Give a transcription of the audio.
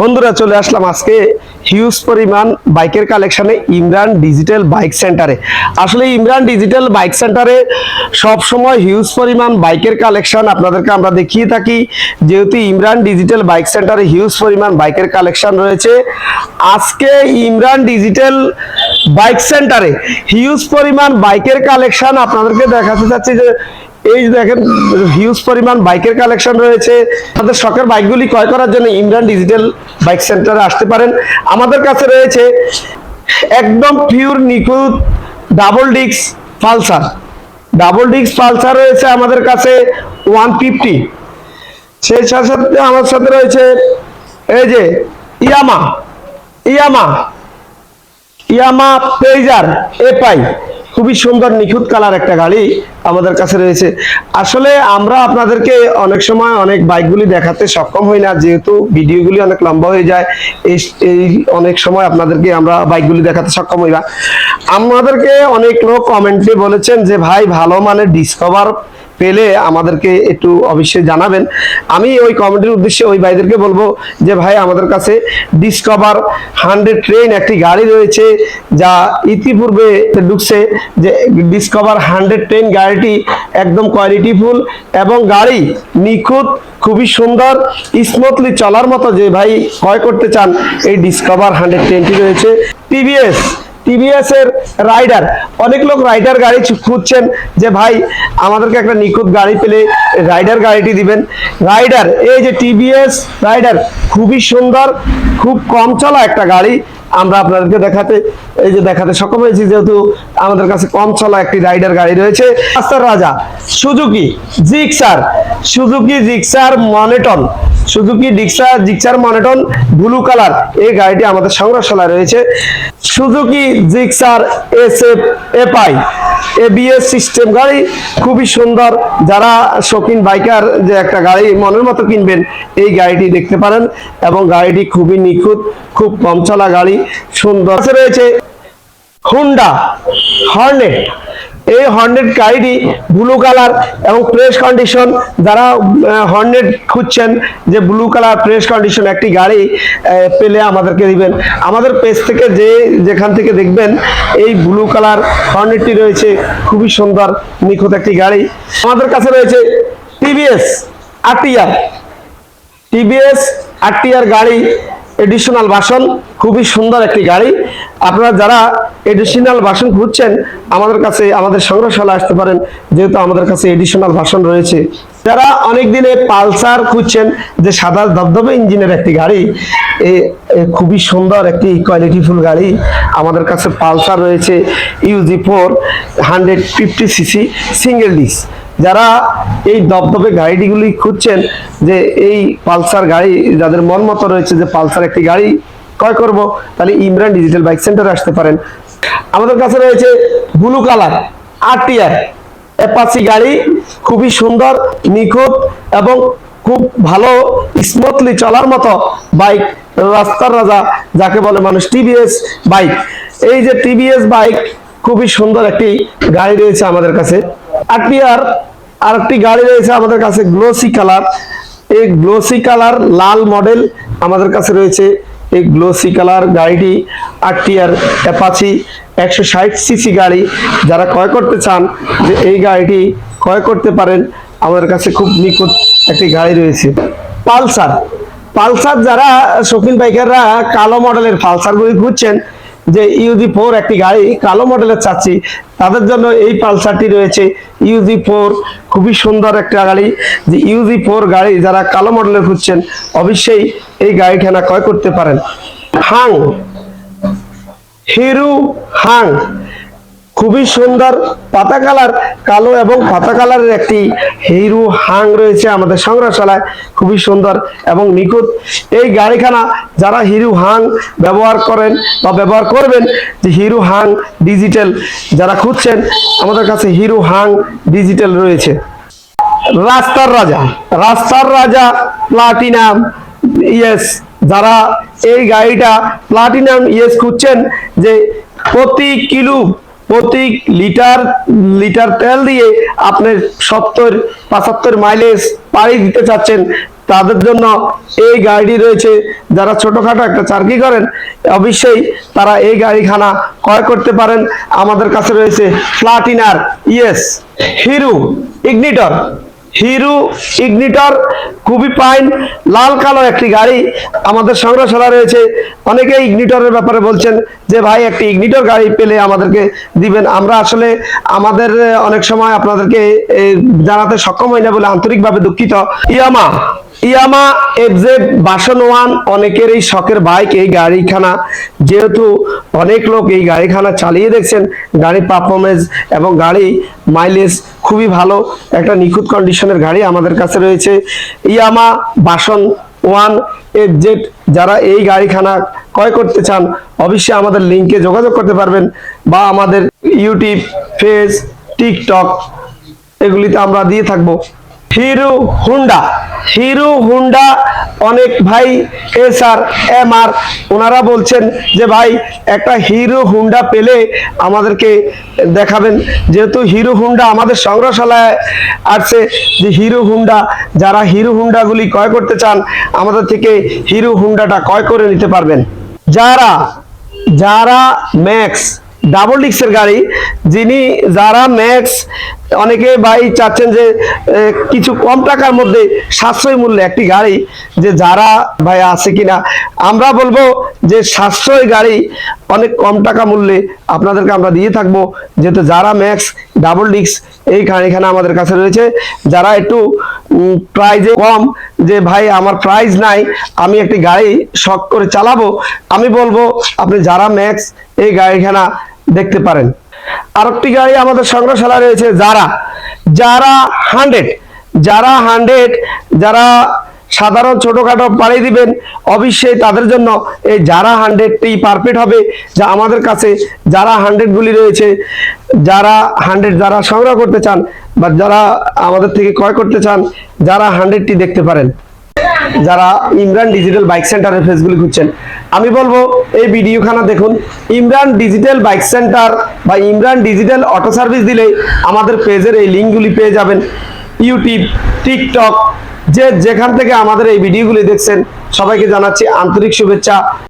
বন্ধুরা, চলে আসলাম আজকে হিউজ পরিমাণ বাইকের কালেকশনে ইমরান ডিজিটাল বাইক সেন্টারে আসলে ইমরান ডিজিটাল বাইক সেন্টারে সব সময় হিউজ পরিমাণ বাইকের কালেকশন আপনাদেরকে আমরা দেখিয়ে থাকি। যেহেতু ইমরান ডিজিটাল বাইক সেন্টারে হিউজ পরিমাণ বাইকের কালেকশন রয়েছে, আজকে ইমরান ডিজিটাল বাইক সেন্টারে হিউজ পরিমাণ বাইকের কালেকশন আপনাদেরকে দেখাতে চাচ্ছি যে এই দেখেন হিউজ পরিমাণ বাইকের কালেকশন রয়েছে। আমাদের শখের বাইকগুলি ক্রয় করার জন্য ইমরান ডিজিটাল বাইক সেন্টারে আসতে পারেন। আমাদের কাছে রয়েছে একদম পিওর নিখুঁত ডাবল ডিক্স পালসার। ডাবল ডিক্স পালসার রয়েছে আমাদের কাছে ওয়ান ফিফটি সেই সাথে আমার সাথে রয়েছে এই যে ইয়ামা। ইয়ামা। ইয়ামা পেজার এপাই খুবই সুন্দর নিখুঁত কালার একটা গাড়ি আমাদের কাছে রয়েছে। আসলে আমরা আপনাদেরকে অনেক সময় অনেক বাইকগুলি দেখাতে সক্ষম হই না, যেহেতু ভিডিওগুলি অনেক লম্বা হয়ে যায়, এই অনেক সময় আপনাদেরকে আমরা বাইকগুলি দেখাতে সক্ষম হই না। আমাদেরকে অনেক লোক কমেন্টে বলেছেন যে, ভাই, ভালো মানে ডিসকভার পেলে আমাদেরকে একটু অবশ্যই জানাবেন। আমি ওই কমিটির উদ্দেশ্যে ওই ভাইদেরকে বলব যে, ভাই, আমাদের কাছে ডিসকভার হান্ড্রেড ট্রেন একটি গাড়ি রয়েছে, যা ইতিপূর্বে ঢুকছে যে ডিসকভার হান্ড্রেড ট্রেন গাড়িটি একদম কোয়ালিটিফুল এবং গাড়ি নিখুঁত, খুবই সুন্দর স্মুথলি চলার মতো যে ভাই ক্রয় করতে চান, এই ডিসকভার হান্ড্রেড ট্রেনটি রয়েছে। টিভিএস টিভিএস এর রাইডার অনেক লোক রাইডার গাড়ি খুঁজছেন যে ভাই আমাদেরকে একটা নিখুঁত গাড়ি পেলে রাইডার গাড়িটি দিবেন। রাইডার এই যে টিভিএস রাইডার খুবই সুন্দর, খুব কম চলা একটা গাড়ি। আমরা আপনাদেরকে দেখাতে, এই যে দেখাতে সক্ষম হয়েছি, যেহেতু আমাদের কাছে কম চলা একটি রাইডার গাড়ি রয়েছে। রাজা Suzuki Gixxer Suzuki Gixxer monotone Suzuki Gixxer Gixxer, monotone, blue colour এই গাড়িটি আমাদের সংগ্রহশালায় রয়েছে। Suzuki, Gixxer S F FI, ABS system গাড়ি খুবই সুন্দর। যারা শৌখিন বাইকার, যে একটা গাড়ি মনের মতো কিনবেন, এই গাড়িটি দেখতে পারেন এবং গাড়িটি খুবই নিখুঁত, খুব কম চলা গাড়ি, সুন্দর। রয়েছে হুন্ডা হর্নেট এই হর্নেট গাড়িটি ব্লু কালার এবং প্রেস কন্ডিশন যারা হর্নেট খুঁজছেন যে ব্লু কালার প্রেস কন্ডিশন একটি গাড়ি পেলে আমাদেরকে দিবেন। আমাদের পেজ থেকে যে, যেখান থেকে দেখবেন, এই ব্লু কালার হর্নেটটি রয়েছে। খুবই সুন্দর, নিখুঁত একটি গাড়ি। আমাদের কাছে রয়েছে টিভিএস আরটিআর টিভিএস আরটিআর গাড়ি এডিশনাল বাসন, খুবই সুন্দর একটি গাড়ি। আপনারা যারা এডিশনাল বাসন খুঁজছেন, আমাদের কাছে, আমাদের সংগ্রহশালা আসতে পারেন, যেহেতু আমাদের কাছে এডিশনাল বাসন রয়েছে। যারা অনেক দিনে পালসার খুঁজছেন, যে সাদা ধবধবে ইঞ্জিনের একটি গাড়ি খুবই সুন্দর একটি কোয়ালিটিফুল গাড়ি। আমাদের কাছে পালসার রয়েছে UG four hundred fifty cc single disc যারা এই দপদপে গাড়িগুলি খুঁজছেন যে এই পালসার গাড়ি, যাদের মন মতো রয়েছে যে পালসার একটি গাড়ি ক্রয় করব, তাহলে ইমরান ডিজিটাল বাইক সেন্টারে আসতে পারেন। আমাদের কাছে রয়েছে ব্লু কালার, আরটিআর, অ্যাপাচি গাড়ি, খুবই সুন্দর, নিখুঁত এবং খুব ভালো স্মুথলি চলার মতো বাইক, রাস্তার রাজা, যাকে বলে মানুষ টিভিএস বাইক। এই যে টিভিএস বাইক, খুবই সুন্দর একটি গাড়ি রয়েছে আমাদের কাছে। আরটিআর আর একটি গাড়ি রয়েছে আমাদের কাছে গ্লোসি কালার। এই গ্লোসি কালার লাল মডেল আমাদের কাছে রয়েছে। এই গ্লোসি কালার গাড়িটি আরটিআর অ্যাপাচি একশো ষাট সিসি গাড়ি। যারা ক্রয় করতে চান, যে এই গাড়িটি ক্রয় করতে পারেন। আমাদের কাছে খুব নিখুঁত একটি গাড়ি রয়েছে। পালসার। পালসার যারা শৌখিন বাইকাররা কালো মডেলের পালসারগুলি খুঁজছেন যে ইউজি ফোর একটি গাড়ি কালো মডেলের চাচ্ছি, তাদের জন্য এই পালসারটি রয়েছে ইউজি ফোর খুবই সুন্দর একটা গাড়ি। যে ইউজি ফোর গাড়ি যারা কালো মডেলের খুঁজছেন, অবশ্যই এই গাড়িখানা ক্রয় করতে পারেন। হাং, হিরু হাং। খুবই সুন্দর পাতা কালার, কালো এবং পাতা কালারের একটি হিরু হাং রয়েছে আমাদের সংগ্রহশালায়। খুবই সুন্দর এবং নিখুঁত। এই গাড়িখানা যারা হিরু হাং ব্যবহার করেন বা ব্যবহার করবেন, যে হিরু হাং ডিজিটাল যারা খুঁজছেন, আমাদের কাছে হিরু হাং ডিজিটাল রয়েছে। রাস্তার রাজা রাস্তার রাজা প্লাটিনাম ইয়েস, যারা এই গাড়িটা প্লাটিনাম ইয়েস খুঁজছেন যে প্রতি কিলো প্রতি লিটার লিটার তেল দিয়ে আপনি সত্তর, পঁচাত্তর মাইলেজ পাড়ি দিতে চাচ্ছেন, তাদের জন্য এই গাড়ি রয়েছে। যারা ছোটখাটো একটা চাকরি করেন, অবশ্যই তারা এই গাড়িখানা ক্রয় করতে পারেন। আমাদের কাছে রয়েছে প্লাটিনার yes Hero Ignitor Hero Ignitor, খুবই পাইন লাল কালো একটি গাড়ি আমাদের সংগ্রহশালা রয়েছে। অনেকে ইগনিটরের ব্যাপারে বলছেন যে, ভাই, একটি ইগনিটর গাড়ি পেলে আমাদেরকে দিবেন। আমরা আসলে আমাদের অনেক সময় আপনাদেরকে জানাতে সক্ষম হই না বলে আন্তরিকভাবে দুঃখিত। ইয়ামা ইয়ামা এফজেড বাসন ওয়ান, অনেকের এই শখের বাইক, এই গাড়িখানা। যেহেতু অনেক লোক এই গাড়িখানা চালিয়ে দেখছেন, গাড়ির পারফরমেন্স এবং গাড়ি মাইলেজ খুবই ভালো, একটা নিখুঁত কন্ডিশনের গাড়ি আমাদের কাছে রয়েছে। ইয়ামা বাসন ওয়ান এফজেড যারা এই গাড়িখানা ক্রয় করতে চান, অবশ্যই আমাদের লিঙ্কে যোগাযোগ করতে পারবেন বা আমাদের ইউটিউব ফেস টিকটক এগুলিতে আমরা দিয়ে থাকব। Hero Honda. হিরো হুন্ডা অনেক ভাই, এস আর, এম আর, ওনারা বলছেন যে, ভাই, একটা হিরো হুন্ডা পেলে আমাদেরকে দেখাবেন। যেহেতু হিরো হুন্ডা আমাদের সংগ্রহশালায় আসছে, যে হিরো হুন্ডা, যারা হিরো হুন্ডাগুলি ক্রয় করতে চান, আমাদের থেকে হিরো হুন্ডাটা ক্রয় করে নিতে পারবেন। যারা যারা ম্যাক্স ডাবল ডিক্সের গাড়ি, যিনি যারা ম্যাক্স অনেকে ভাই চাচ্ছেন যে কিছু কম টাকার মধ্যে সাশ্রয় মূল্যে একটি গাড়ি যে যারা ভাই আছে কিনা, আমরা বলব যে সাশ্রয় গাড়ি অনেক কম টাকা মূল্যে আপনাদেরকে আমরা দিয়ে থাকব। যেহেতু যারা ম্যাক্স ডাবল ডিক্স এই গাড়িখানা আমাদের কাছে রয়েছে, যারা একটু প্রাইজে কম, যে ভাই আমার প্রাইজ নাই, আমি একটি গাড়ি শখ করে চালাবো, আমি বলব আপনি যারা ম্যাক্স এই গাড়িখানা দেখতে পারেন। আরেকটি গাড়ি আমাদের সংগ্রহশালা রয়েছে যারা যারা হান্ড্রেড যারা হান্ড্রেড যারা সাধারণ ছোটোখাটো পাড়ি দিবেন, অবশ্যই তাদের জন্য এই যারা হান্ড্রেডটি পারফেক্ট হবে, যা আমাদের কাছে যারা হান্ড্রেডগুলি রয়েছে। যারা হান্ড্রেড যারা সংগ্রহ করতে চান বা যারা আমাদের থেকে ক্রয় করতে চান যারা হান্ড্রেডটি দেখতে পারেন। যারা ইমরান ডিজিটাল বাইক সেন্টারের ফেসগুলি খুঁজছেন, আমি বলব এই ভিডিওখানা দেখুন, ইমরান ডিজিটাল বাইক সেন্টার বা ইমরান ডিজিটাল অটো সার্ভিস দিলে আমাদের পেজের এই লিঙ্কগুলি পেয়ে যাবেন। ইউটিউব টিকটক যে যেখান থেকে আমাদের এই ভিডিওগুলি দেখছেন, সবাইকে জানাচ্ছি আন্তরিক শুভেচ্ছা।